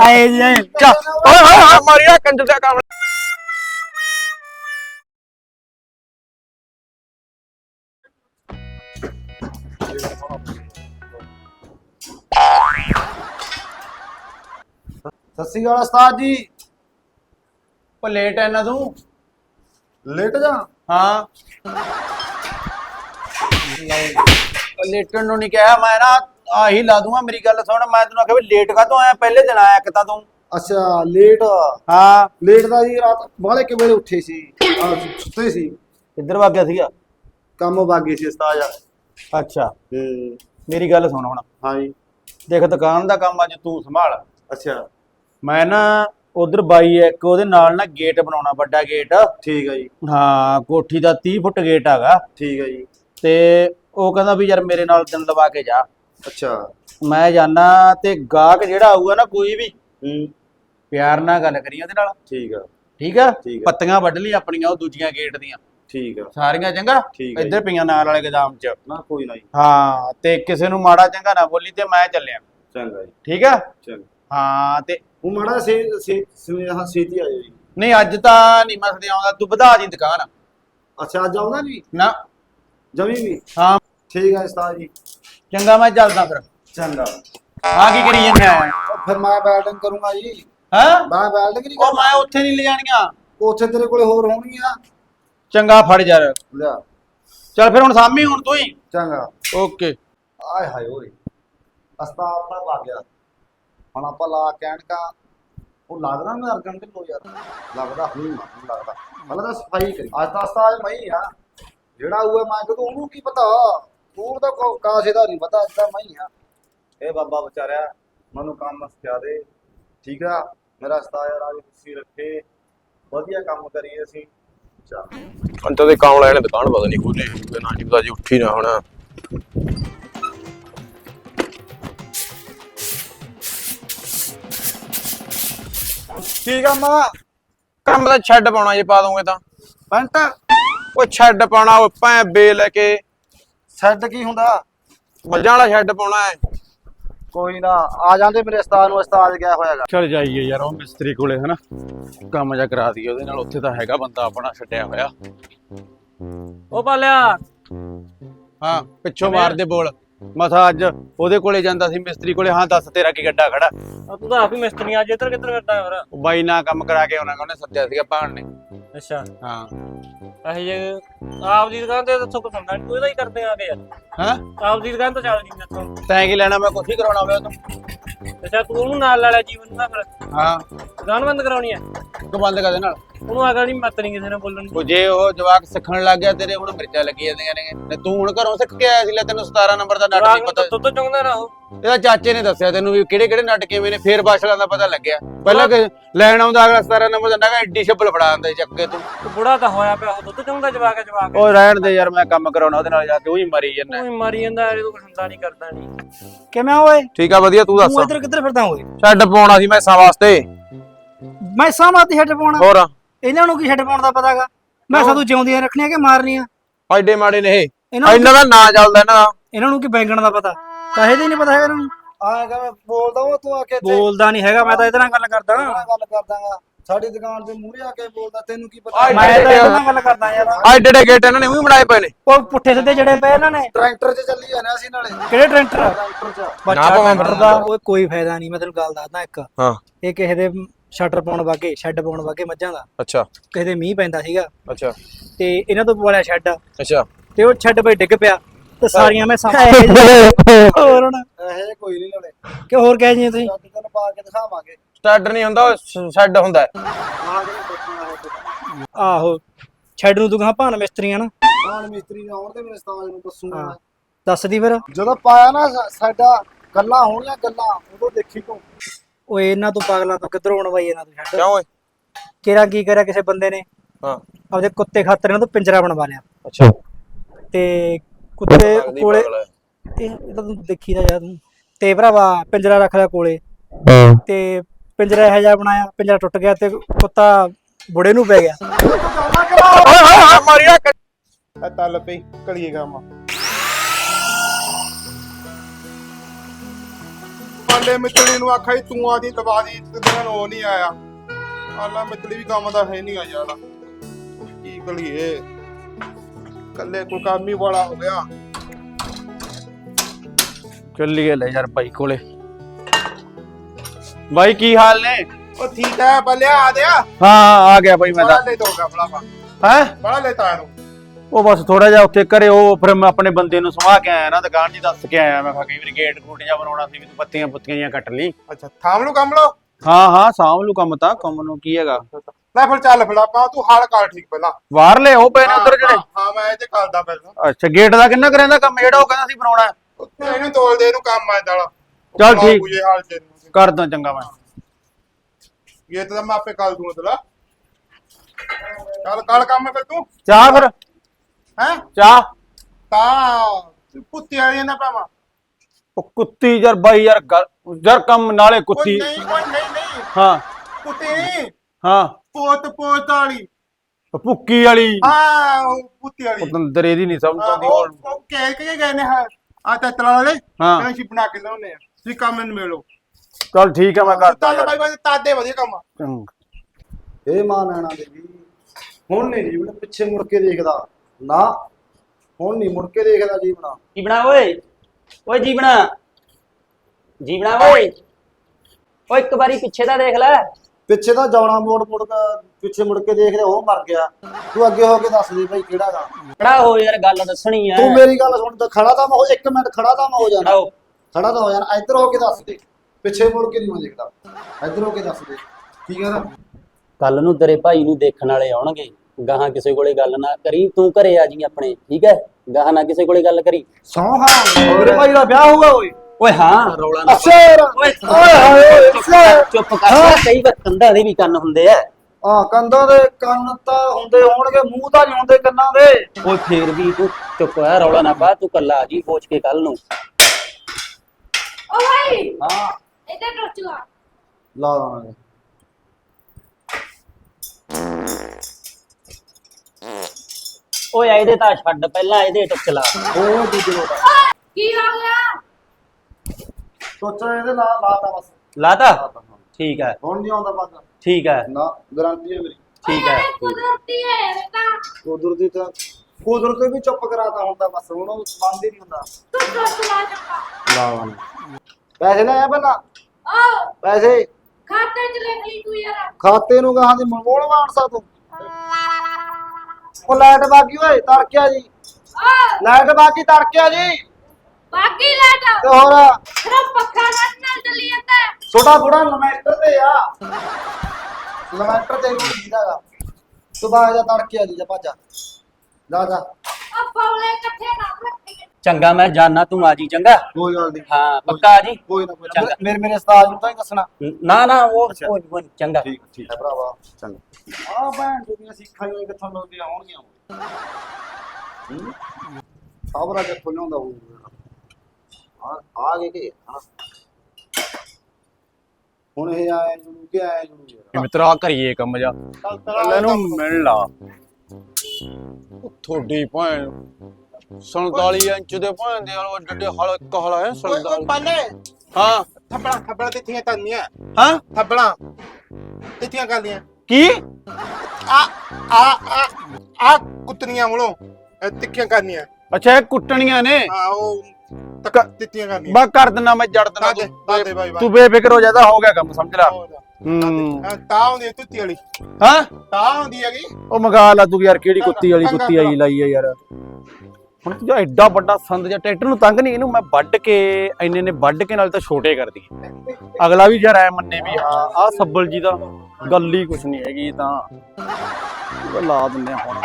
ਆਏ ਜੀ ਆਏ ਚਾ ਓਏ ਹੋਏ ਹੋਏ ਮਾਰੀਆ ਕੰਜਰ ਦਾ ਕੰਮ ਸਤਿ ਸ਼੍ਰੀ ਅਕਾਲ ਉਸਤਾਦ ਜੀ ਉਹ ਲੇਟ ਐ ਨਾ ਤੂੰ ਲੇਟ ਜਾ ਹਾਂ ਉਹ ਲੇਟਣ ਨੂੰ ਨਹੀਂ ਕਿਹਾ ਮੈਂ ਨਾ ਆਹੀ ਲਾ ਦੂੰਗਾ ਮੇਰੀ ਗੱਲ ਸੁਣ ਮੈਂ ਤੈਨੂੰ ਆਖਿਆ ਵੀ ਲੇਟ ਕਾ ਆਇਆ? ਪਹਿਲੇ ਦਿਨ ਆਇਆ ਇੱਕ ਤਾਂ? ਤੂੰ ਅੱਛਾ ਲੇਟ ਹਾਂ। ਲੇਟ ਦਾ ਜੀ ਰਾਤ ਬਾਲੇ ਕਿ ਵੇਲੇ ਉੱਠੇ ਸੀ। ਆਹ, ਸੁੱਤੇ ਸੀ। ਕਿੱਧਰ ਵਗ ਗਿਆ ਸੀਗਾ? ਕੰਮ ਬਾਗੀ ਸੀ ਉਸਤਾਦ ਜੀ ਅੱਛਾ। ਹੂੰ। ਮੇਰੀ ਗੱਲ ਸੁਣ ਹੁਣ। ਹਾਂ ਜੀ। ਦੇਖ ਦੁਕਾਨ ਦਾ ਕੰਮ ਅੱਜ ਤੂੰ ਸੰਭਾਲ। ਅੱਛਾ। ਮੈਂ ਨਾ ਉਧਰ ਬਾਈ ਹੈ ਇੱਕ ਉਹਦੇ ਨਾਲ ਨਾ ਗੇਟ ਬਣਾਉਣਾ ਵੱਡਾ ਗੇਟ ਠੀਕ ਹੈ ਜੀ। ਹਾਂ ਕੋਠੀ ਦਾ 30 ਫੁੱਟ ਗੇਟ ਹੈਗਾ। ਠੀਕ ਹੈ ਜੀ। ਤੇ ਉਹ ਕਹਿੰਦਾ ਵੀ ਯਾਰ ਮੇਰੇ ਨਾਲ ਦਿਨ ਲਵਾ ਕੇ ਜਾ। ਅੱਛਾ। ਮੈਂ ਜਾਣਾ ਤੇ ਗਾਹਕ ਜਿਹੜਾ ਆਊਗਾ ਨਾ ਕੋਈ ਵੀ ਹੂੰ। ਪਿਆਰ ਨਾਲ ਗੱਲ ਕਰੀ ਉਹਦੇ ਨਾਲ। ਠੀਕ ਆ। ਠੀਕ ਆ? ਠੀਕ ਆ। ਪੱਤੀਆਂ ਵੱਢ ਲਈ ਆਪਣੀਆਂ ਉਹ ਦੂਜੀਆਂ ਗੇਟ ਦੀਆਂ। ਠੀਕ ਆ। ਸਾਰੀਆਂ ਚੰਗਾ? ਠੀਕ ਆ ਜੀ। ਇੱਧਰ ਪਈਆਂ ਨਾਲ ਵਾਲੇ ਗੋਦਾਮ 'ਚ। ਨਾ ਕੋਈ ਨਾ ਜੀ। ਹਾਂ ਤੇ ਕਿਸੇ ਨੂੰ ਮਾੜਾ ਚੰਗਾ ਨਾ ਬੋਲੀ ਤੇ ਮੈਂ ਚੱਲਿਆ। ਚੰਗਾ ਜੀ। ਠੀਕ ਆ? ਚੰਗਾ। ਹਾਂ ਤੇ ਉਹ ਮਾੜਾ ਸੇ ਸੇ ਸਵੇਹਾ ਛੇਤੀ ਆ ਜਾਓ ਜੀ। ਨਹੀਂ ਅੱਜ ਤਾਂ ਨਹੀਂ ਮੈਂ ਸਦੇ ਆਉਂਦਾ। ਤੂੰ ਵਧਾ ਦੀ ਦੁਕਾਨ। ਅੱਛਾ ਅੱਜ ਆਉਂਦਾ ਜੀ ਨਾ। ਜਮੀ ਵੀ ਹਾਂ। ਠੀਕ ਹੈ ਉਸਤਾਦ ਜੀ। ਚੰਗਾ ਮੈਂ ਚੱਲਦਾ ਫਿਰ। ਚੰਗਾ। ਹਾਂ ਕੀ ਕਰੀ ਆ? ਉਹ ਫਿਰ ਮੈਂ ਬੈਟਿੰਗ ਕਰੂੰਗਾ ਜੀ। ਹਾਂ? ਮੈਂ ਬੈਟਿੰਗ ਨਹੀਂ ਉਹ ਮੈਂ ਉੱਥੇ ਨਹੀਂ ਲਿਜਾਣੀਆਂ। ਉੱਥੇ ਤੇਰੇ ਕੋਲੇ ਹੋਰ ਹੋਣਗੀਆਂ। ਚੰਗਾ ਫੜ ਯਾਰ। ਲਿਆ। ਚੱਲ ਫਿਰ ਹੁਣ ਸਾਮੀ ਹੁਣ ਤੂੰ ਹੀ। ਚੰਗਾ। ਓਕੇ। ਆਏ ਹਾਏ ਓਏ। ਅਸਤਾ ਆਪਣਾ ਲੱਗ ਗਿਆ। ਹੁਣ ਆਪਾਂ ਲਾ ਕਹਿਣ ਕਾ ਉਹ ਲੱਗਦਾ ਮੈਂ ਅਰਜਨ ਢਿੱਲੋਂ ਯਾਰ। ਲੱਗਦਾ ਹੁਣੀ ਲੱਗਦਾ। ਤਾਂ ਸਫ਼ਾਈ ਕਰੀ। ਅੱਜ ਤਾਂ ਅਸਤਾ ਮੈਂ ਹੀ ਆ। ਜਿਹੜਾ ਹੋਇਆ ਮੈਂ ਕਿਹਾ ਉਹਨੂੰ ਕੀ ਪਤਾ? ਤੂੰ ਤਾਂ ਕੋ ਕਾਸੇ ਦਾ ਨਹੀਂ ਪਤਾ ਅੱਜ ਤਾਂ ਮੈਂ ਹੀ ਆ ਇਹ ਬਾਬਾ ਵਿਚਾਰਿਆ ਮੈਨੂੰ ਕੰਮ ਸਿਖਾ ਦੇ। ਠੀਕ ਆ? ਮੇਰਾ ਯਾਰ ਆਜ ਖੁਸ਼ੀ ਰੱਖੇ। ਵਧੀਆ ਕੰਮ ਕਰੀਏ ਅਸੀਂ। ਚੱਲ। ਅੰਤ ਦੇ ਕਾਮਲਾ ਇਹਨੇ ਦੁਕਾਨ ਪਤਾ ਨਹੀਂ ਖੋਲੀ। ਹੋਊਗੀ ਨਾ ਜੀ ਪਤਾ ਜੀ ਉੱਠੀ ਨਾ ਹੁਣ। ਠੀਕ ਆ ਮਾਂ। ਕੰਮ ਦਾ ਛੱਡ ਪਾਉਣਾ ਜੇ ਪਾ ਦੋਗੇ ਤਾਂ। ਪੈਂਟ ਉਹ ਛੱਡ ਪਾਉਣਾ ਉਹ ਭੈ ਬੇ ਲੈ ਕੇ। ਸੈੱਟ ਕੀ ਹੁੰਦਾ? ਮੱਝਾਂ ਵਾਲਾ ਛੱਡ ਪਾਉਣਾ ਹੈ। ਕੋਈ ਨਾ ਆ ਜਾਂਦੇ ਮੇਰੇ ਉਸਤਾਦ ਨੂੰ ਉਸਤਾਦ ਗਿਆ ਹੋਇਆਗਾ। ਚੱਲ ਜਾਈਏ ਯਾਰ ਉਹ ਮਿਸਤਰੀ ਕੋਲੇ ਹਨਾ? ਕੰਮ ਜਾ ਕਰਾ ਦਈਏ ਉਹਦੇ ਨਾਲ ਉੱਥੇ ਤਾਂ ਹੈਗਾ ਬੰਦਾ ਆਪਣਾ ਛੱਡਿਆ ਹੋਇਆ। ਉਹ ਪਾਲਿਆ। ਹਾਂ ਪਿੱਛੋਂ ਮਾਰਦੇ ਬੋਲ। ਮਥਾ ਅੱਜ ਉਹਦੇ ਕੋਲੇ ਜਾਂਦਾ ਸੀ ਮਿਸਤਰੀ ਕੋਲੇ। ਹਾਂ ਦੱਸ ਤੇਰਾ ਕੀ ਗੱਡਾ ਖੜਾ। ਆ ਤੂੰ ਤਾਂ ਆਪ ਹੀ ਮਿਸਤਰੀ ਅੱਜ ਇੱਧਰ ਕਿੱਧਰ ਕਰਦਾ ਫਿਰ? ਉਹ ਬਾਈ ਨਾਲ ਕੰਮ ਕਰਾ ਕੇ ਆਉਣਾ ਉਹਨੇ ਸੱਦਿਆ ਸੀਗਾ ਭਾਣ ਨੇ। ਅੱਛਾ। ਹਾਂ। ਇਹ ਜੇ ਆਪ ਦੀ ਦੁਕਾਨ ਤੇ ਦੱਸੋ ਕੁਛ ਹੁੰਦਾ ਨੀ, ਤੂੰ ਇਹਦਾ ਹੀ ਕਰਦੇ ਆ ਕੇ। ਯਾਰ ਹਾਂ? ਆਪ ਦੀ ਦੁਕਾਨ ਤਾਂ ਚੱਲ ਜੀ ਮੈਥੋਂ ਤੈਂ। ਕੀ ਲੈਣਾ ਮੈਂ ਹੀ ਕਰਾਉਣਾ ਹੋਵੇ ਤੂੰ ਅੱਛਾ ਤੂੰ ਉਹਨੂੰ ਨਾਲ ਲੈ ਲੈ ਜੀਵਨ ਦਾ ਫਿਰ। ਹਾਂ। ਦੁਕਾਨ ਬੰਦ ਕਰਾਉਣੀ ਹੈ ਤੂੰ ਬੰਦ ਕਰ ਦੇ ਨਾਲ। ਉਹਨੂੰ ਆਗਾ ਨਹੀਂ ਮਤ ਨਹੀਂ ਕਿਸੇ ਨੇ ਬੋਲਣ ਦੀ। ਉਹ ਜੇ ਉਹ ਜਵਾਕ ਸਿੱਖਣ ਲੱਗ ਗਿਆ ਤੇਰੇ ਹੁਣ ਮਿਰਚਾਂ ਲੱਗੀ ਜਾਂਦੀਆਂ ਨੇ। ਤੇ ਤੂੰ ਹੁਣ ਘਰੋਂ ਸਿੱਖ ਕੇ ਆਇਆ ਸੀ ਲੈ ਤੈਨੂੰ 17 ਨੰਬਰ ਦਾ ਨਟ ਨਹੀਂ ਪਤਾ ਤਾਂ ਦੁੱਧ ਚੁੰਗਦਾ ਨਾ ਉਹ। ਇਹਦਾ ਚਾਚੇ ਨੇ ਦੱਸਿਆ ਤੈਨੂੰ ਵੀ ਕਿਹੜੇ ਕਿਹੜੇ ਨਟ ਕਿਵੇਂ ਨੇ ਫੇਰ ਬਾਸ਼ਲਾਂ ਦਾ ਪਤਾ ਲੱਗਿਆ। ਪਹਿਲਾਂ ਕਿ ਲੈਣ ਆਉਂਦਾ ਅਗਲਾ 17 ਨੰਬਰ ਦਾ ਨਗਾ ਐਡੀ ਛੱਬਲ ਫੜਾ ਆਂਦਾ ਚੱਕ ਕੇ ਤੂੰ। ਤੂੰ ਬੁੜਾ ਤਾਂ ਹੋਇਆ ਪਿਆ ਉਹ ਦੁੱਧ ਚੁੰਗਦਾ ਜਵਾਕ ਹੈ ਜਵਾਕ ਉਹ ਰਹਿਣ ਦੇ ਯਾਰ ਮੈਂ ਕੰਮ ਕਰਾਉਣਾ ਉਹਦੇ ਨਾਲ ਜਾ ਕੇ ਉਹੀ ਮਰੀ ਜਾਂਦਾ। ਉਹ ਮਾਰੀ ਜਾਂਦਾ ਯਾਰ ਇਹ ਤਾਂ ਕੁਛ ਹੁੰਦਾ ਨਹੀਂ ਕਰਦਾ ਨਹੀਂ ਕਿਵੇਂ ਓਏ? ਠੀਕ ਆ ਵਧੀਆ ਤੂੰ ਦੱਸ। ਤੂੰ ਇੱਧਰ ਕਿੱਧਰ ਫਿਰਦਾ ਓਏ? ਛੱਡ ਪਾਉਣਾ ਸੀ ਮੈਸਾਂ ਵਾਸਤੇ। ਮੈਂ ਸਾਮਾਤੀ ਛੱਡ ਪਾਉਣਾ ਹੋਰ? ਇਹਨਾਂ ਨੂੰ ਕੀ ਛੱਡ ਪਾਉਣ ਦਾ ਪਤਾਗਾ ਮੈਂ ਸਾਧੂ ਜਿਉਂਦੀਆਂ ਰੱਖਣੀਆਂ ਕਿ ਮਾਰਨੀਆਂ? ਐਡੇ ਮਾੜੇ ਨੇ ਇਹ। ਇਹਨਾਂ ਦਾ ਨਾਂ ਚੱਲਦਾ ਇਹਨਾਂ ਦਾ। ਇਹਨਾਂ ਨੂੰ ਕੀ ਬੈਂਗਣ ਦਾ ਪਤਾ? ਕਾਹੇ ਦੇ ਨਹੀਂ ਪਤਾ ਹੈਗਾ ਇਹਨਾਂ ਨੂੰ। ਆਏ ਕਹਿੰਦਾ ਬੋਲਦਾ ਉਹ ਤੂੰ ਆ ਕੇ ਇੱਥੇ। ਬੋਲਦਾ ਨਹੀਂ ਹੈਗਾ ਮੈਂ ਤਾਂ ਇਹਦੇ ਨਾਲ ਗੱਲ ਕਰਦਾ ਗੱਲ ਕਰਦਾਗਾ ਸਾਡੀ ਦੁਕਾਨ ਦੇ ਮੂਹਰੇ ਆ ਕੇ ਬੋਲਦਾ ਤੈਨੂੰ ਕੀ ਪਤਾ? ਮੈਂ ਤਾਂ ਇਹਦੇ ਨਾਲ ਗੱਲ ਕਰਦਾ ਯਾਰ। ਐਡੇ ਐਡੇ ਗੇਟ ਇਹਨਾਂ ਨੇ ਉਹੀ ਬਣਾਏ ਪਏ ਨੇ। ਉਹ ਪੁੱਠੇ ਸਿੱਧੇ ਜੜੇ ਪਏ ਇਹਨਾਂ ਨੇ। ਟਰੈਕਟਰ 'ਚ ਚੱਲੀ ਜਾਂਦੇ ਅਸੀਂ ਨਾਲੇ। ਕਿਹੜੇ ਟਰੈਕਟਰ? ਟਰੈਕਟਰ 'ਚ। ਬੱਚਾ ਟਰੈਕਟਰ ਦਾ ਓਏ ਕੋਈ ਫਾਇਦਾ ਨਹੀਂ ਮੈਂ ਤੈਨੂੰ ਗੱਲ ਦੱਸਦਾ ਇੱਕ। ਹਾਂ। ਇਹ ਕਿਸੇ ਦੇ ਸ਼ਟਰ ਪਾਉਣ ਵਾਗੇ ਸ਼ੈੱਡ ਪਾਉਣ ਵਾਗੇ ਮੱਝਾਂ ਦਾ। ਅੱਛਾ। ਕਿਸੇ ਦੇ ਮੀਂਹ ਪੈਂਦਾ ਸੀਗਾ। ਅੱਛਾ। ਤੇ ਇਹਨਾਂ ਤੋਂ ਪਵਾਲਿਆ ਸ਼ੈੱਡ। ਅੱਛਾ। ਤੇ ਉਹ ਛੱਡ ਪਈ ਡਿੱਗ ਪਿਆ। ਤੇ ਸਾਰੀਆਂ ਮੈਂ ਹੋਰ ਹੁਣ? ਇਹ ਕੋਈ ਨਹੀਂ ਨਾਲੇ। ਕਿ ਹੋਰ ਕਹਿ ਜੀ ਤੁਸੀਂ? ਤੈਨੂੰ ਪਾ ਕੇ ਦਿਖਾਵਾਂਗੇ। ਸਟਾਰਟਰ ਨਹੀਂ ਹੁੰਦਾ ਛੱਡ ਹੁੰਦਾ। ਹੈ। ਆਹ ਛੱਡ ਨੂੰ ਤੂੰ ਕਹਾਂ ਭਾਨ ਮਿਸਤਰੀਆਂ ਨਾ? ਆਣ ਮਿਸਤਰੀ ਨੂੰ ਆਉਣ ਤੇ ਮੇਰੇ ਉਸਤਾਦ ਨੂੰ ਦੱਸੂਗਾ ਹਾਂ। ਮੈਂ। ਦੱਸਦੀ ਫਿਰ। ਜਦੋਂ ਪਾਇਆ ਨਾ ਸਾ- ਸਾਡਾ ਗੱਲਾਂ ਹੋਣੀਆਂ ਗੱਲਾਂ ਉਦੋਂ ਦੇਖੀ ਤੂੰ। ਓਏ ਇਹਨਾਂ ਤੋਂ ਪਾਗਲਾਂ ਤੋਂ ਕਿੱਧਰੋਂ ਆਉਣ ਬਾਈ ਇਹਨਾਂ ਤੋਂ ਛੱਡ? ਕਿਉਂ ਓਏ? ਕਿਹੜਾ ਕੀ ਕਰਿਆ ਕਿਸੇ ਬੰਦੇ ਨੇ? ਹਾਂ। ਆਪਦੇ ਕੁੱਤੇ ਖਾਤਰ ਇਹਨਾਂ ਤੋਂ ਪਿੰਜਰਾ ਬਣਵਾ ਲਿਆ। ਅੱਛਾ। ਤੇ ਕੁੱਤੇ ਕੋਲੇ ਪਾਗਲ ਹੈ। ਇਹ ਇਹ ਤਾਂ ਤੂੰ ਦੇਖੀ ਦਾ ਯਾਰ ਤੂੰ। ਤੇ ਭਰਾਵਾ ਪਿੰਜਰਾ ਰੱਖ ਲਿਆ ਕੋਲੇ। ਤੇ ਪਿੰਜਰਾ ਇਹੋ ਜਿਹਾ ਬਣਾਇਆ ਪਿੰਜਰਾ ਟੁੱਟ ਗਿਆ ਤੇ ਕੁੱਤਾ ਬੁੜੇ ਨੂੰ ਪੈ ਗਿਆ। ਓਏ ਹੋਏ ਹੋਏ ਮਾਰੀਆ ਐ ਤਲ ਪਈ ਕਲੀਏ ਕੰਮ। ਪਾਲੇ ਮਿੱਤਲੀ ਨੂੰ ਆਖਿਆ ਸੀ ਤੂੰ ਆਦੀ ਦਵਾ ਦੀ ਤੇ ਦਿਨ ਉਹ ਨਹੀਂ ਆਇਆ। ਆਲਾ ਮਿੱਤਲੀ ਵੀ ਕੰਮ ਦਾ ਹੈ ਨਹੀਂ ਆ ਯਾਰ। ਕੀ ਕਲੀਏ ਕੱਲੇ ਕੋਈ ਕੰਮ ਹੀ ਬੜਾ ਹੋ ਗਿਆ। ਚੱਲੀਏ ਲੈ ਯਾਰ ਬਾਈ ਕੋਲੇ। ਬਾਈ ਕੀ ਹਾਲ ਨੇ? ਉਹ ਠੀਕ ਹੈ ਬੱਲਿਆ ਆ ਦਿਆ ਹਾਂ ਆ ਗਿਆ ਬਾਈ ਮੈਂ ਬੜਾ ਤਾਂ। ਲੈ ਹੈ ਬੜਾ ਲੈ ਤਾ ਇਹਨੂੰ ਉਹ ਬਸ ਥੋੜਾ ਜਿਹਾ ਉੱਥੇ ਘਰੇ ਉਹ ਫਿਰ ਮੈਂ ਆਪਣੇ ਬੰਦੇ ਨੂੰ ਸਮਾ ਕੇ ਆਇਆ ਨਾ ਦੁਕਾਨ 'ਚ ਦੱਸ ਕੇ ਆਇਆ ਮੈਂ ਕਿਹਾ ਕਈ ਵਾਰੀ ਗੇਟ ਗੂਟ ਜਿਹਾ ਬਣਾਉਣਾ ਸੀ ਵੀ ਤੂੰ ਪੱਤੀਆਂ ਪੁੱਤੀਆਂ ਜਿਹੀਆਂ ਕੱਟ ਲਈ। ਅੱਛਾ ਥਾਮ ਨੂੰ ਕੰਮ ਲੋ ਹਾਂ ਹਾਂ ਸਾਂਭ ਲੂ ਕੰਮ ਤਾਂ ਕੰਮ ਨੂੰ ਕੀ ਹੈਗਾ। ਲੈ ਫਿਰ ਚੱਲ ਫਿਰ ਆਪਾਂ ਤੂੰ ਹਾਲ ਕਰ ਠੀਕ ਪਹਿਲਾਂ। ਬਾਹਰ ਲੈ ਉਹ ਪਏ ਨੇ ਉੱਧਰ ਜਿਹੜੇ? ਹਾਂ, ਮੈਂ ਇਹ ਤੇ ਕਰਦਾ ਪਹਿਲਾਂ ਅੱਛਾ ਗੇਟ ਦਾ ਕਿੰਨਾ ਕਰਿਆ ਦਾ ਕੰਮ ਜਿਹੜਾ ਉਹ ਕਹਿੰਦਾ ਸੀ ਬਣਾਉਣਾ? ਉੱਥੇ ਇਹਨੂੰ ਤੋਲ ਦੇ ਇਹਨੂੰ ਕੰਮ ਆ ਦਾਲਾ ਚੱਲ ਠੀਕ। ਕਰਦਾ ਚੰਗਾ ਮੈਂ। ਇਹ ਤਾਂ ਮੈਂ ਆਪੇ ਕਰ ਦੂੰਗਾ ਤੇਰਾ ਚੱਲ ਕੱਲ ਕੰਮ ਹੈ ਫਿਰ ਤੂੰ। ਚਾਹ ਫਿਰ। ਹੈ? ਚਾਹ। ਤਾਂ ਪੁੱਤੀ ਵਾਲੀ ਨਾ ਪਾਵਾਂ ਉਹ ਕੁੱਤੀ ਯਾਰ ਬਾਈ ਯਾਰ ਗੱਲ- ਯਾਰ ਕੰਮ ਨਾਲੇ ਕੁੱਤੀ। ਨਹੀਂ ਕੋਈ ਨਹੀਂ ਨਹੀਂ। ਹਾਂ। ਨਹੀਂ ਹਾਂ। ਪੋਤ ਪੋਤ ਵਾਲੀ। ਉਹ ਭੁੱਕੀ ਵਾਲੀ। ਹਾਂ ਉਹ ਪੁੱਤੀ ਵਾਲੀ। ਉਹ ਤੰਦਰ ਇਹਦੀ ਨਹੀਂ ਸਮਝ ਹਾਂ, ਆਉਂਦੀ ਉਹ ਉਹ ਉਹ ਕਹਿ ਕੇ ਗਏ ਨੇ ਹਾਂ। ਆ ਤਾਂ ਤਲਾ ਵਾਲੇ। ਹਾਂ। ਇਹਨਾਂ ਸ਼ਿਪ ਬਣਾ ਕੇ ਲਾਉਨੇ ਆ ਤੁਸੀਂ ਕੰਮ ਨੂੰ ਮਿਲੋ। ਚੱਲ ਠੀਕ ਹੈ ਮੈਂ ਕਰਦਾ ਤਾਂ ਯਾਰ। ਬਾਈ ਬਾਈ ਤਾਦੇ ਵਧੀਆ ਕੰਮ ਆ। ਚੰਗਾ। ਇਹ ਮਾਂ ਨੈਣਾ ਦੇਵੀ ਹੁਣ ਨਹੀਂ ਜੀਵਨ ਪਿੱਛੇ ਮੁੜ ਕੇ ਦੇਖਦਾ। ਨਾ ਹੁਣ ਨਹੀਂ ਮੁੜ ਕੇ ਦੇਖਦਾ ਜੀਵਨਾ ਜੀਵਣਾ ਓਏ? ਓਏ ਜੀਵਣਾ। ਜੀਵਣਾ ਓਏ। ਓਏ ਇੱਕ ਵਾਰੀ ਪਿੱਛੇ ਤਾਂ ਦੇਖ ਲੈ। ਪਿੱਛੇ ਤਾਂ ਜਾਣਾ ਮੋੜ ਮੁੜ ਕੇ ਪਿੱਛੇ ਮੁੜ ਕੇ ਦੇਖਦੇ ਉਹ ਮਰ ਗਿਆ। ਤੂੰ ਅੱਗੇ ਹੋ ਕੇ ਦੱਸ ਦੇ ਭਾਈ ਕਿਹੜਾ ਗਾ ਖੜਾ ਹੋ ਯਾਰ ਗੱਲ ਦੱਸਣੀ ਐ ਤੂੰ ਮੇਰੀ ਗੱਲ ਸੁਣ ਤਾਂ ਖੜਾ ਤਾਂ ਮੈਂ ਹੋ ਇੱਕ ਮਿੰਟ ਖੜਾ ਤਾਂ ਮੈਂ ਹੋ ਜਾਣਾ ਖੜਾ ਹੋ। ਖੜਾ ਤਾਂ ਹੋ ਜਾਣਾ ਇੱਧਰ ਹੋ ਕੇ ਦੱਸ ਦੇ। ਪਿੱਛੇ ਮੁੜ ਕੇ ਨਹੀਂ ਮੈਂ ਦੇਖਦਾ। ਇੱਧਰ ਕੇ ਦੱਸ ਦੇ। ਠੀਕ ਹੈ ਨਾ ਕੱਲ ਨੂੰ ਤੇਰੇ ਭਾਈ ਨੂੰ ਦੇਖਣ ਵਾਲੇ ਆਉਣਗੇ। ਗਾਹਾਂ ਕਿਸੇ ਕੋਲੇ ਗੱਲ ਨਾ ਕਰੀ ਤੂੰ ਘਰੇ ਆ ਜੀ ਆਪਣੇ ਠੀਕ ਹੈ? ਗਾਹਾਂ ਨਾ ਕਿਸੇ ਕੋਲੇ ਗੱਲ ਕਰੀ। ਸੌਂ ਹਾਂ। ਮੇਰੇ ਭਾਈ ਦਾ ਵਿਆਹ ਹੋਊਗਾ ਓਏ। ਓਏ ਹਾਂ। ਰੌਲਾ ਨਾ ਅੱਛਾ। ਓਏ ਓਏ ਹਾਏ ਓਏ ਅੱਛਾ। ਚੁੱਪ ਕਰ। ਜਾ, ਕਈ ਵਾਰ ਕੰਧਾਂ ਦੇ ਵੀ ਕੰਨ ਹੁੰਦੇ ਆ। ਆ ਕੰਧਾਂ ਦੇ ਕੰਨ ਤਾਂ ਹੁੰਦੇ ਹੋਣਗੇ ਮੂੰਹ ਤਾਂ ਨਹੀਂ ਹੁੰਦੇ ਕੰਨਾਂ ਦੇ। ਓਏ ਫੇਰ ਵੀ ਤੂੰ ਚੁੱਪ ਆ ਰੌਲਾ ਨਾ ਪਾ। ਤੂੰ ਕੱਲਾ ਆ ਜੀ ਪਹੁੰਚ ਕੇ ਕੱਲ ਨੂੰ। ਓ ਭਾਈ ਹਾਂ। ਇੱਧਰ ਟੁੱਟ ਜਾ ਲਾ ਦਾਂਗੇ ਓਏ ਇਹਦੇ ਤਾਂ ਛੱਡ ਪਹਿਲਾਂ ਇਹਦੇ ਟੁੱਕ ਲਾ ਉਹ ਦੂਜੇ ਲੋਟਾ ਕੀ ਹੋ ਗਿਆ? ਸੋਚੋ ਇਹਦੇ ਨਾਲ ਲਾਤਾ ਬਸ। ਲਾਤਾ? ਲਾਤਾ ਹਾਂ। ਠੀਕ ਹੈ। ਹੁਣ ਨਹੀਂ ਆਉਂਦਾ ਬੰਦਾ ਠੀਕ ਹੈ। ਨਾ ਗਾਰੰਟੀ ਹੈ ਮੇਰੀ। ਠੀਕ ਹੈ। ਓਏ, ਕੁਦਰਤੀ ਹੈ ਇਹ ਤਾਂ। ਕੁਦਰਤੀ ਤਾਂ ਕੁਦਰਤ ਵੀ ਚੁੱਪ ਕਰਾਤਾ ਹੁੰਦਾ ਬਸ ਹੁਣ ਉਹ ਮੰਨਦੀ ਨਹੀਂ ਹੁੰਦਾ। ਤੂੰ ਲਾ ਪੈਸੇ ਲੈ ਆ ਪਹਿਲਾਂ। ਪੈਸੇ। ਖਾਤੇ ਚ ਲਿਖ ਲਈ ਤੂੰ ਯਾਰ। ਖਾਤੇ ਨੂੰ ਗਾਹਾਂ ਦੀ ਮਨਮੋੜ ਮਾਨਸਾ ਤੂੰ? ਉਹ ਲਾਈਟ ਬਾਗੀ ਓਏ ਤੜਕਿਆ ਜੀ। ਓ ਲਾਈਟ ਬਾਗੀ ਤੜਕਿਆ ਜੀ। ਬਾਕੀ ਲੈ ਜਾ ਤੇ ਹੋਰ? ਤੇਰਾ ਪੱਖਾ ਨਾਲ ਨਾਲ ਚੱਲੀ ਜਾਂਦਾ। ਹੈ। ਛੋਟਾ ਬੁੜਾ ਲਮੈਂਟਰ ਤੇ ਆ। ਲਮੈਂਟਰ ਤੇ ਨੂੰ ਦੀਦਾਗਾ ਤੂੰ ਬਾਹਰ ਜਾ ਤੜਕਿਆ ਜੀ ਜਾ ਭਾਜਾ ਜਾ ਜਾ। ਚੰਗਾ ਮੈਂ ਜਾਣਾ ਤੂੰ ਆ ਜੀ ਚੰਗਾ? ਕੋਈ ਗੱਲ ਨਹੀਂ। ਹਾਂ ਪੱਕਾ ਆ ਜੀ? ਕੋਈ ਨਾ ਕੋਈ ਨਾ। ਚੰਗਾ। ਮੇਰੇ ਮੇਰੇ ਉਸਤਾਦ ਨੂੰ ਤਾਂ ਹੀ ਦੱਸਣਾ। ਨਾ ਨਾ ਉਹ ਉਹ- ਉਹ ਚੰਗਾ। ਠੀਕ ਠੀਕ ਹੈ ਭਰਾਵਾ ਚੰਗਾ। ਆ ਭੈਣ ਜਿਹੜੀਆਂ ਸਿੱਖਾਂ ਹੀ ਕਿੱਥੋਂ ਲਾਉਂਦੀਆਂ ਹੋਣਗੀਆਂ? ਹੂੰ? ਸਾਬਰਾ ਕਿੱਥੋਂ ਲਿਆਉਂਦਾ ਉਹ? ਆ ਆ ਗਏ ਕਿ ਹਾਂ। ਹੁਣ ਇਹ ਆਏ ਜੁੜੂ ਕਿ ਆਏ ਜੁੜੂ ਯਾਰ ਮਿੱਤਰਾ ਕਰੀਏ ਕੰਮ ਜਾ। ਚੱਲ ਲੈ ਨੂੰ ਮਿਲ ਲਾ। ਉਹ ਤੁਹਾਡੀ ਭੈਣ। 47 ਇੰਚ ਦੇ ਭੈਣ ਦੇ ਵਾਲ ਡੱਡੇ ਹਲ ਇੱਕ ਹਲ ਹੈ ਓਏ ਓਏ 47 ਪਾਲੇ ਹਾਂ। ਥੱਬੜਾ ਥੱਬੜਾ ਤਿੱਥੀਆਂ ਕਰਨੀਆਂ ਹਾਂ। ਥੱਬੜਾ ਤਿੱਥੀਆਂ ਕਰਨੀਆਂ। ਕੀ? ਆ ਆ ਆ ਆ ਕੁੱਤਨੀਆਂ ਮੁੜੋ ਤਿੱਖੀਆਂ ਕਰਨੀਆਂ। ਅੱਛਾ ਇਹ ਕੁੱਟਣੀਆਂ ਨੇ। ਹਾਂ ਉਹ ਤੱਕ ਤਿੱਥੀਆਂ ਕਰਨੀਆਂ। ਬਾ ਕਰ ਦਿੰਦਾ ਮੈਂ ਜੜ ਦਿੰਦਾ। ਦਾਦੇ ਦਾਦੇ ਬਾਈ ਬਾਈ ਤੂੰ ਬੇਫਿਕਰ ਹੋ ਜਾ ਤਾਂ ਹੋ ਗਿਆ ਕੰਮ ਸਮਝ ਲੈ। ਹਾਂ, ਤਾਂ ਹੁੰਦੀ ਹੈ ਤੁੱਤੀ ਵਾਲੀ। ਹਾਂ? ਤਾਂ ਹੁੰਦੀ ਹੈਗੀ। ਉਹ ਮੰਗਾ ਲਾ ਤੂੰ ਯਾਰ ਕਿਹੜੀ ਕੁੱਤੀ ਵਾਲੀ ਕੁੱਤੀ ਆਈ ਲਾਈ ਆ ਯਾਰ। ਹੁਣ ਤੂੰ ਜੋ ਐਡਾ ਵੱਡਾ ਸੰਦ ਜਾਂ ਟਰੈਕਟਰ ਨੂੰ ਤੰਗ ਨਹੀਂ ਇਹਨੂੰ ਮੈਂ ਵੱਢ ਕੇ ਇੰਨੇ ਨੇ ਵੱਢ ਕੇ ਨਾਲ ਤਾਂ ਛੋਟੇ ਕਰ ਦੀ ਅਗਲਾ ਵੀ ਯਾਰ ਐ ਮੰਨੇ ਵੀ ਹਾਂ ਆਹ ਸੱਬਲ ਜੀ ਦਾ ਗੱਲ ਹੀ ਕੁਛ ਨਹੀਂ ਹੈਗੀ ਤਾਂ। ਲਾ ਦਿੰਦੇ ਆ ਹੁਣ।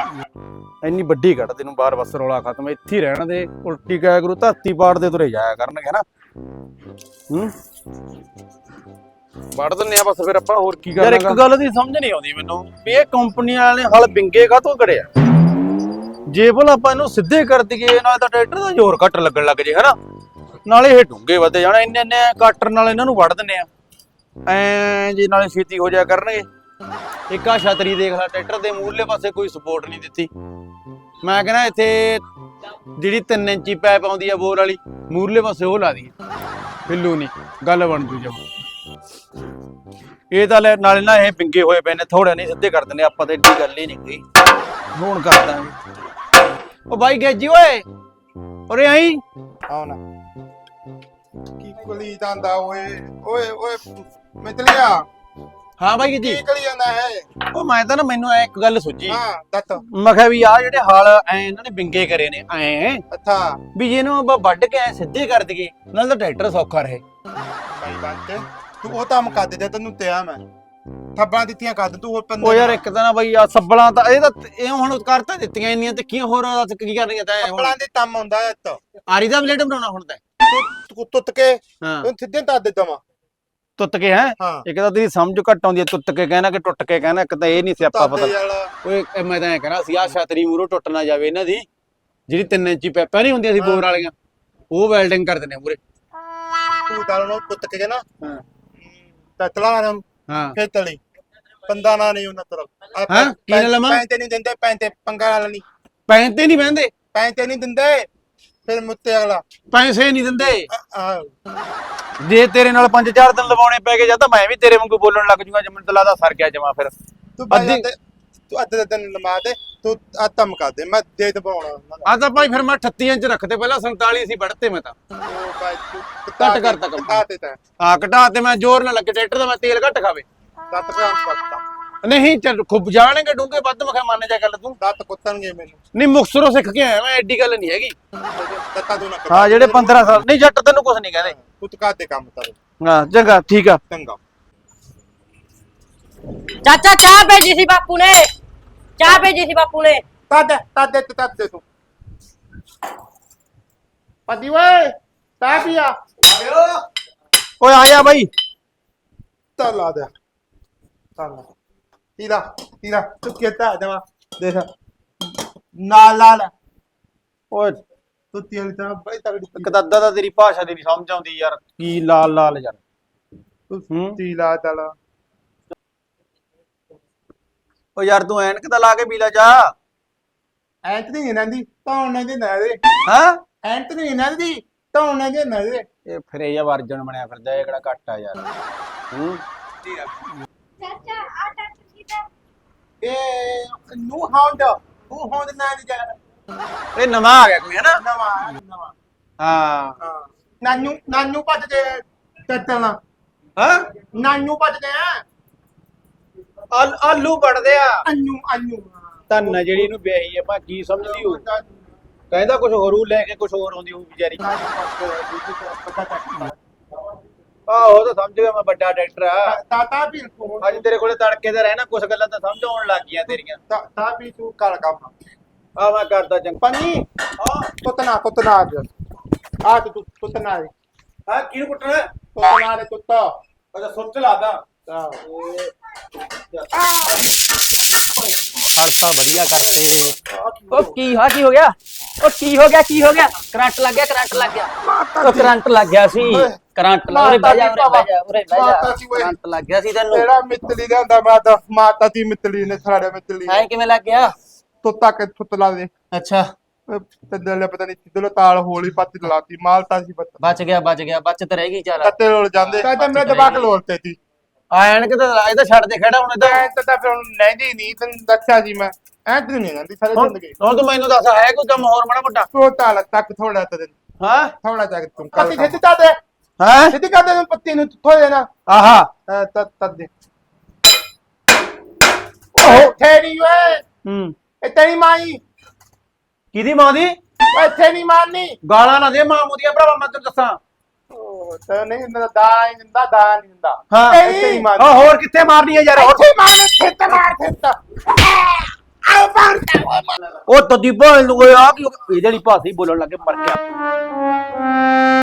ਇੰਨੀ ਵੱਡੀ ਕੱਢ ਤੈਨੂੰ ਬਾਹਰ ਬਸ ਰੌਲਾ ਖਤਮ ਇੱਥੇ ਹੀ ਰਹਿਣ ਦੇ ਉਲਟੀ ਕਾਇਆ ਕਰੂ ਧਰਤੀ ਪਾੜ ਦੇ ਤੁਰੇ ਜਾਇਆ ਕਰਨਗੇ ਨਾ ਹੂੰ? ਵੜ ਦਿੰਨੇ ਆ ਬਸ ਫਿਰ ਆਪਾਂ ਹੋਰ ਕੀ ਕਰਨਾ ਯਾਰ ਇੱਕ ਗੱਲ ਦੀ ਸਮਝ ਨਹੀਂ ਆਉਂਦੀ ਮੈਨੂੰ ਵੀ ਇਹ ਕੰਪਨੀ ਵਾਲਿਆਂ ਨੇ ਹਲ ਬਿੰਗੇ ਕਾਹਤੋਂ ਕਰਿਆ ਜੇ ਭਲਾ ਆਪਾਂ ਇਹਨੂੰ ਸਿੱਧੇ ਕਰ ਦਈਏ, ਨਾਲ ਤਾਂ ਟਰੈਕਟਰ ਦਾ ਜ਼ੋਰ ਘੱਟ ਲੱਗਣ ਲੱਗ ਜੇ, ਹਨਾ? ਨਾਲੇ ਇਹ ਡੂੰਗੇ ਵੱਧੇ ਜਾਣਾ, ਇੰਨੇ ਇੰਨੇ ਕਾਟਰ ਨਾਲ ਇਹਨਾਂ ਨੂੰ ਵੜ ਦਿੰਨੇ ਆ। ਐ ਜੇ ਨਾਲੇ ਛੇਤੀ ਹੋ ਜਾਇਆ ਕਰਨਗੇ। ਇੱਕ ਆ ਛਤਰੀ ਦੇਖ ਲੈ, ਟਰੈਕਟਰ ਦੇ ਮੂਹਰਲੇ ਪਾਸੇ ਕੋਈ ਸਪੋਰਟ ਨਹੀਂ ਦਿੱਤੀ। ਮੈਂ ਕਹਿੰਦਾ ਇੱਥੇ ਜਿਹੜੀ 3 ਇੰਚੀ ਪਾਈਪ ਆਉਂਦੀ ਆ ਬੋਰ ਵਾਲੀ, ਮੂਹਰਲੇ ਪਾਸੇ ਉਹ ਲਾ ਦੀ ਫਿੱਲੂ ਨਹੀਂ ਗੱਲ ਬਣ ਜੂ ਜਮ ਇਹ ਤਾਂ ਲੈ, ਨਾਲੇ ਨਾ ਇਹ ਪਿੰਗੇ ਹੋਏ ਪਏ ਨੇ ਥੋੜੇ ਨਹੀਂ ਸਿੱਧੇ ਕਰ ਦਿੰਦੇ, ਆਪਾਂ ਤਾਂ ਏਡੀ ਗੱਲ ਹੀ ਨਹੀਂ ਕੋਈ ਹੁਣ ਕਰ ਦਾਂਗੇ। ਉਹ ਬਾਈ ਗੇਜੀ ਓਏ। ਉਰੇ ਆਈ। ਆਉਣਾ ਕੀ ਕਲੀ ਜਾਂਦਾ ਓਏ। ਓਏ ਓਏ ਮਿਤਲਿਆ। ਹਾਂ ਬਾਈ ਗੇਜੀ। ਕੀ ਕਲੀ ਜਾਂਦਾ ਹੈ? ਉਹ ਮੈਂ ਤਾਂ ਨਾ ਮੈਨੂੰ ਐ ਇੱਕ ਗੱਲ ਸੁਝੀ ਹਾਂ ਦੱਤ ਮੈਂ ਕਿਹਾ ਵੀ ਆ ਜਿਹੜੇ ਹਾਲ ਐ ਇਹਨਾਂ ਨੇ ਬਿੰਗੇ ਕਰੇ ਨੇ ਐ। ਅੱਛਾ। ਵੀ ਜਿਹਨੂੰ ਆਪਾਂ ਵੱਢ ਕੇ ਐ ਸਿੱਧੇ ਕਰ ਦਈਏ ਨਾਲ ਤਾਂ ਟਰੈਕਟਰ ਸੌਖਾ ਰਹੇ। ਭਾਈ ਬੰਤੇ ਤੂੰ। ਉਹ ਕਰ ਦੇ ਤੈਨੂੰ ਤਿਆ ਮੈਂ। ਥੱਬਾਂ ਦਿੱਤੀਆਂ ਕਰ ਦੇ ਤੂੰ ਹੋਰ ਪੰਦੇ ਉਹ ਯਾਰ ਇੱਕ ਤਾਂ ਨਾ ਬਈ ਆ ਸੱਬਲਾਂ ਤਾਂ ਇਹ ਤਾਂ ਇਹ ਹੁਣ ਕਰਤਾ ਦਿੱਤੀਆਂ ਇੰਨੀਆਂ ਤੇ ਕੀ ਹੋਰ ਦੱਸ ਕੀ ਕਰਨੀਆਂ ਤੈਂ ਹੁਣ? ਕੱਪੜਾਂ ਦੇ ਕੰਮ ਹੁੰਦਾ ਹੈ ਤੋ। ਆਰੀ ਦਾ ਬਲੇਡ ਬਣਾਉਣਾ ਹੁਣ ਤੈਂ। ਤੂੰ ਤੁੱਤ ਕੇ ਹਾਂ। ਤੂੰ ਸਿੱਧੇ ਤਾਂ ਦੇ ਦਵਾਂ ਟੁੱਟ ਕੇ ਹੈ? ਇੱਕ ਤਾਂ ਤੇਰੀ ਸਮਝ ਘੱਟ ਆਉਂਦੀ ਹੈ ਟੁੱਟ ਕੇ ਕਹਿਣਾ ਕਿ ਟੁੱਟ ਕੇ ਕਹਿਣਾ ਇੱਕ ਤਾਂ ਇਹ ਨਹੀਂ ਸਿਆਪਾ ਪਤਾ। ਓਏ ਇਹ ਮੈਂ ਤਾਂ ਐ ਕਹਣਾ ਸੀ ਆ ਛਤਰੀ ਮੂਰੋ ਟੁੱਟ ਨਾ ਜਾਵੇ ਇਹਨਾਂ ਦੀ ਜਿਹੜੀ 3 ਇੰਚੀ ਪੈਪਾਂ ਨਹੀਂ ਹੁੰਦੀਆਂ ਸੀ ਬੋਰ ਵਾਲੀਆਂ ਉਹ ਵੈਲਡਿੰਗ ਕਰ ਦਿੰਦੇ ਮੂਰੇ ਤੂੰ ਤਾਂ ਨੂੰ ਪੁੱਤ ਕੇ ਨਾ ਹਾਂ। ਤਤਲਾ ਨਾ ਹਾਂ। ਫੇਰ ਤਲੀ। ਪੰਦਾ ਨਾ ਨਹੀਂ ਉਹਨਾਂ ਤਰਫ। ਆਹ ਹਾਂ? ਕੀ ਨਾ ਲਵਾਂ? ਪੈਂਤੇ ਨਹੀਂ ਦਿੰਦੇ ਪੈਂਤੇ ਪੰਗਾ ਵਾਲਾ ਨਹੀਂ। ਪੈਂਤੇ ਨਹੀਂ ਬਹਿੰਦੇ। ਪੈਂਤੇ ਨਹੀਂ ਦਿੰਦੇ ਫਿਰ ਮੁੱਤੇ ਅਗਲਾ। ਪੈਸੇ ਨਹੀਂ ਦਿੰਦੇ। ਆ- ਆ ਜੇ ਤੇਰੇ ਨਾਲ 5-4 ਦਿਨ ਲਵਾਉਣੇ ਪੈ ਗਏ ਜਾਂ ਤਾਂ ਮੈਂ ਵੀ ਤੇਰੇ ਵਾਂਗੂ ਬੋਲਣ ਲੱਗ ਜੂਗਾ ਜੇ ਮੈਨੂੰ ਤਾਂ ਲੱਗਦਾ ਸਰ ਗਿਆ ਜਮਾ ਫਿਰ। ਤੂੰ ਅੱਧੀ- ਤੇ ਅੱਧੇ ਦਿਨ ਲਮਾ ਦੇ ਤੂੰ ਆ ਧਮ ਕਰ ਦੇ ਮੈਂ ਦੇ ਦਬਾਉਣਾ ਆ ਤਾਂ ਭਾਈ ਫਿਰ ਮੈਂ 38 ਇੰਚ ਰੱਖਤੇ ਪਹਿਲਾਂ 47 ਸੀ ਵੱਢਤੇ ਮੈਂ ਤਾਂ। ਉਹ ਬਾਈ ਤੂੰ ਘੱਟ ਕਰਤਾ ਕੰਮ। ਘਟਾ ਤੇ ਤਾਂ ਆ ਘਟਾ ਤੇ ਮੈਂ ਜ਼ੋਰ ਨਾ ਲੱਗੇ ਟਰੈਕਟਰ ਦਾ ਮੈਂ ਤੇਲ ਘੱਟ ਖਾਵੇ। ਦੱਤ ਗ੍ਰਾਮ ਕਰਤਾ ਨਹੀਂ ਚੱਲ ਖੁੱਬ ਜਾਣਗੇ ਡੂੰਗੇ ਵੱਧ ਮੈਂ ਕਿਹਾ ਮੰਨ ਜਾ ਗੱਲ ਤੂੰ। ਦੱਤ ਕੁੱਤਣਗੇ ਮੈਨੂੰ। ਨਹੀਂ ਮੁਕਸਰੋਂ ਸਿੱਖ ਕੇ ਆਇਆ ਮੈਂ ਐਡੀ ਗੱਲ ਨਹੀਂ ਹੈਗੀ। ਦੱਤਾ ਤੂੰ ਨਾ ਕਰ ਹਾਂ ਜਿਹੜੇ 15 ਸਾਲ ਨਹੀਂ ਜੱਟ ਤੈਨੂੰ ਕੁਝ ਨਹੀਂ ਕਹਿੰਦੇ। ਤਾਂ ਦੇ ਕੰਮ ਕਰ ਹਾਂ ਚੰਗਾ ਠੀਕ ਆ। ਚੰਗਾ। ਚਾਚਾ ਚਾਹ ਭੇਜੀ ਸੀ ਬਾਪੂ ਨੇ। ਚਾਹ ਭੇਜੀ ਸੀ ਬਾਪੂ ਨੇ। ਤਦ ਤਦ ਦੇ ਤਦ ਦੇ ਤੂੰ। ਪਦੀ ਓਏ ਤਾ ਪੀਆ ਓਏ ਆ ਜਾ ਬਾਈ। ਤਾਂ ਲਾ ਦੇ। ਤਾਂ ਲਾ। ਤੀਰਾ ਤੀਰਾ ਤੂੰ ਕਿਤਾ ਦਵਾ ਦੇਖ। ਨਾਲ ਲਾਲ ਓਏ ਤੂੰ ਤੇਲ ਤਾਂ ਬਈ ਤਗੜੀ ਇੱਕ ਤਾਂ ਅੱਧਾ ਤਾਂ ਤੇਰੀ ਭਾਸ਼ਾ ਦੀ ਨਹੀਂ ਸਮਝ ਆਉਂਦੀ ਯਾਰ। ਕੀ ਲਾਲ ਲਾਲ ਯਾਰ? ਤੂੰ ਤੀਲਾ ਤਲਾ ਓ ਯਾਰ ਤੂੰ ਐਨਕ ਤਾਂ ਲਾ ਕੇ ਪੀ ਲੈ ਜਾ। ਐਂਟ ਨਹੀਂ ਇਹਨਾਂ ਦੀ ਧੌਣ ਦੇ ਨਾ ਦੇ। ਹਾਂ? ਐਂਟ ਨਹੀਂ ਇਹਨਾਂ ਦੀ ਧੌਣ ਦੇ ਨਾ ਦੇ। ਇਹ ਫਿਰੇ ਜਾਂ ਵਰਜਨ ਬਣਿਆ ਫਿਰਦਾ ਇਹ ਕਿਹੜਾ ਘੱਟ ਆ ਯਾਰ। ਹੂੰ? ਚਾਚਾ ਆ ਟੱਟ ਸੀਦਾ ਇਹ ਨੂੰ ਹੌਂਡ ਉਹ ਹੌਂਡ ਨਾ ਦੀ ਜਗ੍ਹਾ ਇਹ ਨਵਾਂ ਆ ਗਿਆ ਕੋਈ ਹੈ ਨਾ ਨਵਾਂ ਨਵਾਂ। ਹਾਂ। ਹਾਂ। ਨਾਨੂ ਨਾਨੂ ਹਾਂ? ਆਲ- ਆਲੂ ਵੜਦੇ ਆ। ਅੰਨੂ ਅੰਨੂ। ਧੰਨ ਜਿਹੜੀ ਇਹਨੂੰ ਵਿਆਹੀ ਆ ਕੀ ਸਮਝਦੀ ਹੋ। ਕਹਿੰਦਾ ਕੁਝ ਹੋਰ ਉਹ ਲੈ ਕੇ ਕੁਝ ਹੋਰ ਆਉਂਦੀ ਹੋਊ ਵਿਚਾਰੀ। ਆਹੋ ਤਾਂ ਸਮਝ ਗਿਆ ਮੈਂ ਵੱਡਾ ਡਾਕਟਰ ਆ। ਤਾਤਾ ਵੀ ਅੱਜ ਤੇਰੇ ਕੋਲੇ ਤੜਕੇ ਦਾ ਰਹਿਣਾ ਕੁਝ ਗੱਲਾਂ ਤਾਂ ਸਮਝ ਆਉਣ ਲੱਗ ਗਈਆਂ ਤੇਰੀਆਂ। ਤਾ ਵੀ ਤੂੰ ਕਰ ਕੰਮ ਆ। ਮੈਂ ਕਰਦਾ ਚੰਗਾ। ਪੰਨੀ ਹਾਂ। ਕੁੱਤਨਾ ਕੁੱਤਨਾ ਆ ਆ ਤੂੰ ਕੁੱਤਨਾ ਆ। ਹਾਂ ਕਿਹਨੂੰ ਕੁੱਟਣਾ? ਕੁੱਤਨਾ ਦੇ ਕੁੱਤਾ। ਅੱਛਾ ਸੁੱਚ ਲਾਦਾ। ਹਲਫਾ ਵਧੀਆ ਕਰਤੇ ਉਹ ਕੀ ਹਾ ਕੀ ਹੋ ਗਿਆ? ਉਹ ਕੀ ਹੋ ਗਿਆ ਕੀ ਹੋ ਗਿਆ? ਕਰੰਟ ਲੱਗ ਗਿਆ ਕਰੰਟ ਲੱਗ ਗਿਆ। ਉਹ ਕਰੰਟ ਲੱਗ ਗਿਆ ਸੀ। ਕਰੰਟ ਲੱਗ ਉਰੇ ਬਹਿ ਜਾ ਉਰੇ ਬਹਿ ਜਾ ਉਰੇ ਬਹਿ ਜਾ। ਕਰੰਟ ਲੱਗ ਗਿਆ ਸੀ ਤੈਨੂੰ। ਤੇਰਾ ਮਿੱਤਲੀ ਲਿਆਂਦਾ ਮਾਤਾ ਮਾਤਾ ਦੀ ਮਿੱਤਲੀ ਨੇ ਸਾਡੇ ਮਿੱਤਲੀ ਐ ਕਿਵੇਂ ਲੱਗ ਗਿਆ? ਤੁੱਤਾ ਕੇ ਤੁੱਤਲਾ ਦੇ। ਅੱਛਾ। ਤੇ ਦਿਲ ਪਤਾ ਨਹੀਂ ਕਿਦਲੋ ਤਾਲ ਹੋਲੀ ਪੱਤੀ ਲਾਤੀ ਮਾਲਤਾ ਸੀ ਬੱਤ। ਬਚ ਗਿਆ ਬਚ ਗਿਆ ਬਚਤ ਰਹਿ ਗਈ ਚੱਲ। ਕੱਤੇ ਰੋਲ ਜਾਂਦੇ। ਕਹਿੰਦਾ ਮੇਰੇ ਦਿਮਾਗ ਲੋਲਤੇ ਸੀ। ਆਣ ਕੇ ਤਾਂ ਇਹ ਤਾਂ ਛੱਡ ਦੇ ਖੜਾ ਹੁਣ ਤਾਂ ਤਾਂ ਫਿਰ ਹੁਣ ਲੈਂਦੀ ਨਹੀਂ ਤੈਨੂੰ ਦੱਸਿਆ ਸੀ ਮੈਂ। ਐਂ ਨਹੀਂ ਲੈਂਦੀ ਸਾਰੇ ਜ਼ਿੰਦਗੀ। ਹੁਣ ਤੂੰ ਮੈਨੂੰ ਦੱਸ ਹੈ ਕੋਈ ਕੰਮ ਹੋਰ ਮਾੜਾ ਮੋਟਾ? ਤੋ ਤਾਲ ਤੱਕ ਥੋੜਾ ਤੇ ਹਾਂ? ਥੋੜਾ ਤੱਕ ਤੂੰ। ਪੱਤੀ ਛੇਤੀ ਤਾਂ। ਦੇ ਹੈ? ਛੇਤੀ ਕਰ ਦੇ ਪੱਤੀ ਨੂੰ ਥੋੜੇ ਨਾ। ਆਹਾ। ਤਦ ਤਦ ਦੇ। ਓ ਤੇਰੀ ਓਏ। ਹੂੰ। ਇਹ ਤੇਰੀ ਮਾਈ। ਕਿਹਦੀ ਮਾਂ ਦੀ? ਓਏ ਤੇਰੀ ਮਾਨੀ ਗਾਲਾਂ ਨਾ ਦੇ ਮਾਂ ਮੁਦੀਆਂ ਭਰਾਵਾ ਮੈਂ ਤੈਨੂੰ ਦੱਸਾਂ। ਉਹ ਤਾਂ ਨਹੀਂ ਦਿੰਦਾ ਦਾ ਨਹੀਂ ਦਿੰਦਾ ਦਾ ਨਹੀਂ ਦਿੰਦਾ ਹਾਂ। ਹੋਰ ਕਿੱਥੇ ਮਾਰਨੀ ਹੈ ਯਾਰ ਹੋਰ ਇੱਥੇ ਮਾਰ ਖੇਤ ਮਾਰ ਖੇਤ। ਉਹ ਤਦੀ ਭਾਣ ਨੂੰ ਆ ਕਿ ਇਹਦੇ ਲਈ ਭਾਸ਼ਾ ਹੀ ਬੋਲਣ ਲੱਗੇ ਮਰ ਗਿਆ।